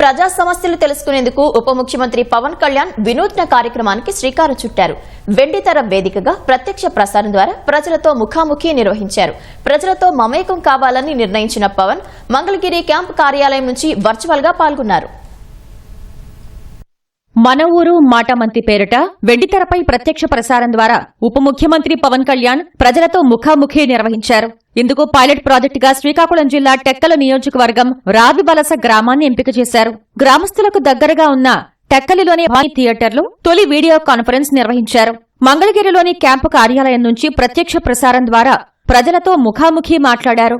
ప్రజా సమస్యలు తెలుసుకునేందుకు ఉప ముఖ్యమంత్రి పవన్ కళ్యాణ్ వినూత్న కార్యక్రమానికి శ్రీకారం చుట్టారు. వెండితెర వేదికగా ప్రత్యక్ష ప్రసారం ద్వారా ప్రజలతో ముఖాముఖి నిర్వహించారు. ప్రజలతో మమేకం కావాలని నిర్ణయించిన పవన్ మంగళగిరి క్యాంప్ కార్యాలయం నుంచి వర్చువల్గా పాల్గొన్నారు. మన ఊరు మాట మంతి పేరిట వెండితెరపై ప్రత్యక్ష ప్రసారం ద్వారా ఉప ముఖ్యమంత్రి పవన్ కళ్యాణ్ ప్రజలతో ముఖాముఖి నిర్వహించారు. ఇందుకు పైలట్ ప్రాజెక్టుగా శ్రీకాకుళం జిల్లా టెక్కల నియోజకవర్గం రావివలస గ్రామాన్ని ఎంపిక చేశారు. గ్రామస్తులకు దగ్గరగా ఉన్న టెక్కలిలోని భారీ థియేటర్లో తొలి వీడియో కాన్ఫరెన్స్ నిర్వహించారు. మంగళగిరిలోని క్యాంపు కార్యాలయం నుంచి ప్రత్యక్ష ప్రసారం ద్వారా ప్రజలతో ముఖాముఖి మాట్లాడారు.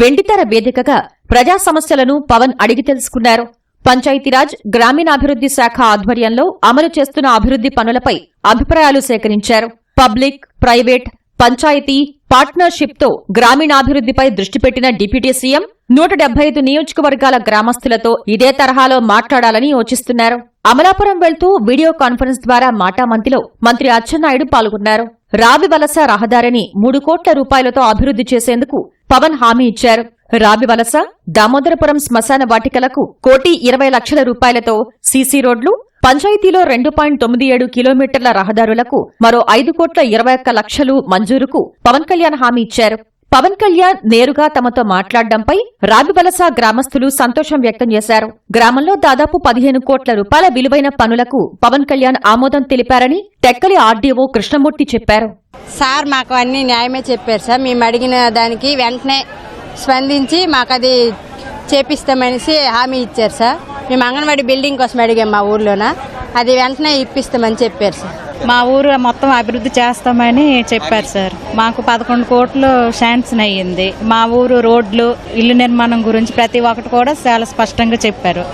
వెండితెర వేదికగా ప్రజా సమస్యలను పవన్ అడిగి తెలుసుకున్నారు. పంచాయతీరాజ్ గ్రామీణాభివృద్ది శాఖ ఆధ్వర్యంలో అమలు చేస్తున్న అభివృద్ది పనులపై అభిప్రాయాలు సేకరించారు. పబ్లిక్ ప్రైవేట్ పంచాయతీ పార్ట్నర్షిప్తో గ్రామీణాభివృద్దిపై దృష్టి పెట్టిన డిప్యూటీ సీఎం నూట డెబ్బై ఐదు నియోజకవర్గాల గ్రామస్తులతో ఇదే తరహాలో మాట్లాడాలని యోచిస్తున్నారు. అమలాపురం వెళ్తూ వీడియో కాన్ఫరెన్స్ ద్వారా మాటామంతిలో మంత్రి అచ్చెన్నాయుడు పాల్గొన్నారు. రావి వలస రహదారిని మూడు కోట్ల రూపాయలతో అభివృద్ది చేసేందుకు పవన్ హామీ ఇచ్చారు. రావి వలస దామోదరపురం శ్మశాన వాటికలకు కోటి ఇరవై లక్షల రూపాయలతో సీసీ రోడ్లు పంచాయతీలో రెండు పాయింట్ తొమ్మిది ఏడు కిలోమీటర్ల రహదారులకు మరో ఐదు కోట్ల ఇరవై ఒక్క లక్షలు మంజూరుకు పవన్ కళ్యాణ్ హామీ ఇచ్చారు. పవన్ కళ్యాణ్ నేరుగా తమతో మాట్లాడడంపై రావివలస గ్రామస్తులు సంతోషం వ్యక్తం చేశారు. గ్రామంలో దాదాపు పదిహేను కోట్ల రూపాయల విలువైన పనులకు పవన్ కళ్యాణ్ ఆమోదం తెలిపారని టెక్కలి ఆర్డీఓ కృష్ణమూర్తి చెప్పారు. సార్ మాకు అన్ని న్యాయమే చెప్పారు సార్. మేము అడిగిన దానికి వెంటనే స్పందించి మాకు అది చేపిస్తామనేసి హామీ ఇచ్చారు సార్. మేము అంగన్వాడీ బిల్డింగ్ కోసం అడిగాం మా ఊర్లోన. అది వెంటనే ఇప్పిస్తామని చెప్పారు సార్. మా ఊరు మొత్తం అభివృద్ధి చేస్తామని చెప్పారు సార్. మాకు పదకొండు కోట్లు శాంక్షన్ అయ్యింది. మా ఊరు రోడ్లు ఇల్లు నిర్మాణం గురించి ప్రతి ఒక్కటి కూడా చాలా స్పష్టంగా చెప్పారు.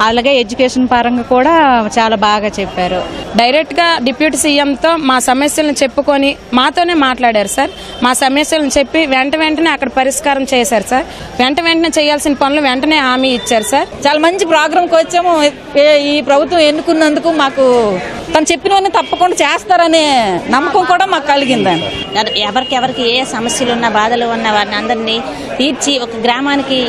అలాగే ఎడ్యుకేషన్ పరంగా కూడా చాలా బాగా చెప్పారు. డైరెక్ట్గా డిప్యూటీ సీఎంతో మా సమస్యలను చెప్పుకొని మాతోనే మాట్లాడారు సార్. మా సమస్యలను చెప్పి వెంట వెంటనే అక్కడ పరిష్కారం చేశారు సార్. వెంట వెంటనే చేయాల్సిన పనులు వెంటనే హామీ ఇచ్చారు సార్. చాలా మంచి ప్రోగ్రాంకి వచ్చాము. ఈ ప్రభుత్వం ఎన్నుకున్నందుకు మాకు తను చెప్పినవన్నీ తప్పకుండా చేస్తారనే నమ్మకం కూడా మాకు కలిగిందండి ఎవ- ఎవరికెవరికి ఏ సమస్యలు ఉన్నా బాధలు ఉన్నా వారిని అందరినీ తీర్చి ఒక గ్రామానికి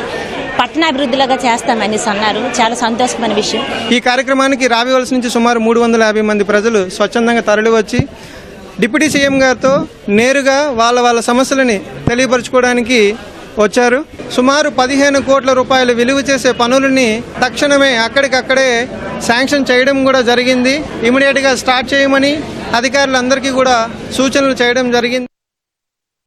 పట్టణాభివృద్ధిలాగా చేస్తామనేసి అన్నారు. చాలా సంతోషమైన విషయం. ఈ కార్యక్రమానికి రావివలస నుంచి సుమారు మూడు వందల యాభై మంది ప్రజలు స్వచ్ఛందంగా తరలివచ్చి డిప్యూటీ సీఎం గారితో నేరుగా వాళ్ళ వాళ్ళ సమస్యలని తెలియపరచుకోవడానికి వచ్చారు. సుమారు పదిహేను కోట్ల రూపాయలు విలువ చేసే పనులని తక్షణమే అక్కడికక్కడే శాంక్షన్ చేయడం కూడా జరిగింది. ఇమీడియట్గా స్టార్ట్ చేయమని అధికారులందరికీ కూడా సూచనలు చేయడం జరిగింది.